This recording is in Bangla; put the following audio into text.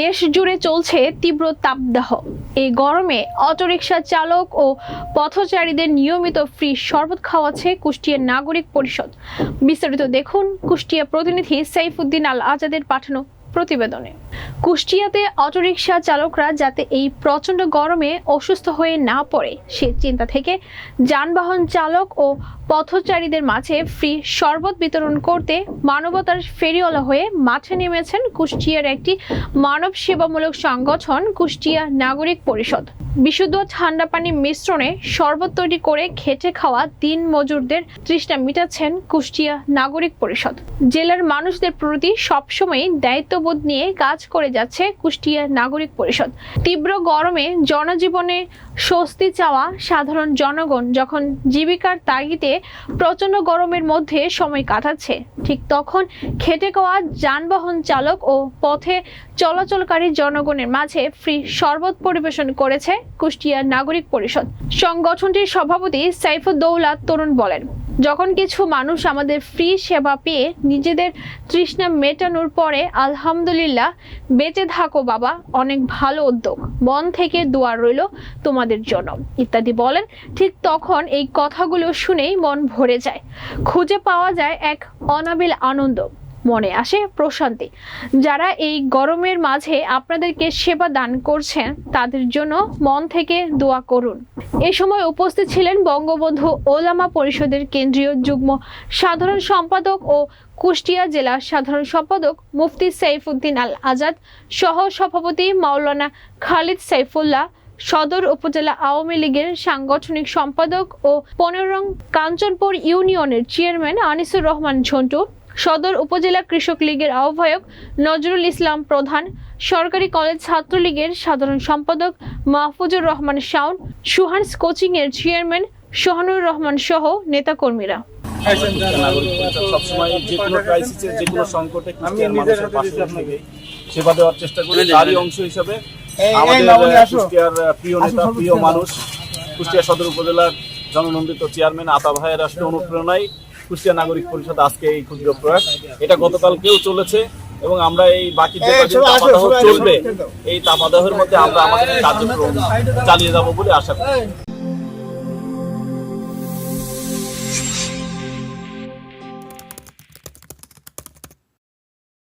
দেশ জুড়ে চলছে তীব্র তাপদাহ। এই গরমে অটোরিকশা চালক ও পথচারীদের নিয়মিত ফ্রি শরবত খাওয়াচ্ছে কুষ্টিয়ার নাগরিক পরিষদ। বিস্তারিত দেখুন কুষ্টিয়া প্রতিনিধি সাইফুদ্দিন আল আজাদের পাঠানো প্রতিবেদনে। কুষ্টিয়াতে অটোরিকশা চালকরা যাতে এই প্রচণ্ড গরমে অসুস্থ হয়ে না পড়ে, সে চিন্তা থেকে যানবাহন চালক ও পথচারীদের মাঝে ফ্রি শরবত বিতরণ করতে মানবতার ফেরিওয়ালা হয়ে মাঠে নেমেছেন কুষ্টিয়ার একটি মানব সেবামূলক সংগঠন কুষ্টিয়া নাগরিক পরিষদ। বিশুদ্ধ ঠান্ডা পানি মিশ্রণে শরবত তৈরি করে খেটে খাওয়া দিন মজুরদের তৃষ্ণা মিটাচ্ছেন কুষ্টিয়া নাগরিক পরিষদ। জেলার মানুষদের প্রতি সবসময় দায়িত্ববোধ নিয়ে কাজ করে যাচ্ছে কুষ্টিয়া নাগরিক পরিষদ। তীব্র গরমে জনজীবনে স্বস্তি চাওয়া সাধারণ জনগণ যখন জীবিকার তাগিদে প্রচণ্ড গরমের মধ্যে সময় কাটাচ্ছে, ঠিক তখন খেটে খাওয়া যানবাহন চালক ও পথে চলাচলকারী জনগণের মাঝে ফ্রি শরবত পরিবেশন করেছে কুষ্টিয়া নাগরিক পরিষদ। সংগঠনটির সভাপতি সাইফুদ্দৌলা তরুণ বলেন, যখন কিছু মানুষ আমাদের ফ্রি সেবা পেয়ে নিজেদের তৃষ্ণা মেটানোর পরে আলহামদুলিল্লাহ, বেঁচে থাকো বাবা, অনেক ভালো উদ্যোগ। মন থেকে দোয়া রইল তোমাদের জন্য। ইত্যাদি বলেন। ঠিক তখন এই কথাগুলো শুনেই মন ভরে যায়। খুঁজে পাওয়া যায় এক অনাবিল আনন্দ। মনে আসে প্রশান্তি। যারা এই গরমের মাঝে আপনাদেরকে সেবা দান করছেন, তাদের জন্য মন থেকে দোয়া করুন। এ সময় উপস্থিত ছিলেন বঙ্গবন্ধু ওলামা পরিষদের কেন্দ্রীয় যুগ্ম সাধারণ সম্পাদক ও কুষ্টিয়া জেলা সাধারণ সম্পাদক মুফতি সাইফুদ্দিন আল আজাদ সহ সভাপতি মাওলানা খালিদ সাইফুল্লাহ, সদর উপজেলা আওয়ামী লীগের সাংগঠনিক সম্পাদক ও পনেরং কাঞ্চনপুর ইউনিয়নের চেয়ারম্যান আনিসুর রহমান ঝন্টু সদর উপজেলা কৃষক লীগের আহ্বায়ক নজরুল ইসলাম প্রধান সরকারি কলেজ ছাত্রলীগের সাধারণ সম্পাদক মাহফুজুর রহমান শাওন সুহান্স কোচিং এর চেয়ারম্যান সোহানুর রহমান সহ নেতাকর্মীরা। নাগরিক পরিষদ সবসময় যে কোনো ক্রাইসিসে যে কোনো সংকটে কুষ্টিয়ার মানুষের পাশে থেকে। সেবা দেওয়ার চেষ্টা করি। তারই অংশ হিসাবে আমাদের কুষ্টিয়ার প্রিয় নেতা প্রিয় মানুষ কুষ্টিয়া সদর উপজেলার জননন্দিত চেয়ারম্যান আতা ভাইয়ের আসলে অনুপ্রেরণায় কুষ্টিয়া নাগরিক পরিষদ আজকে এই ক্ষুদ্র প্রয়াস। এটা গতকালকেও চলেছে এবং আমরা এই বাকি যে তাপাদাহ চলবে এই তাপাদাহের মধ্যে আমরা আমাদের কার্যক্রম চালিয়ে যাব বলে আশা করি।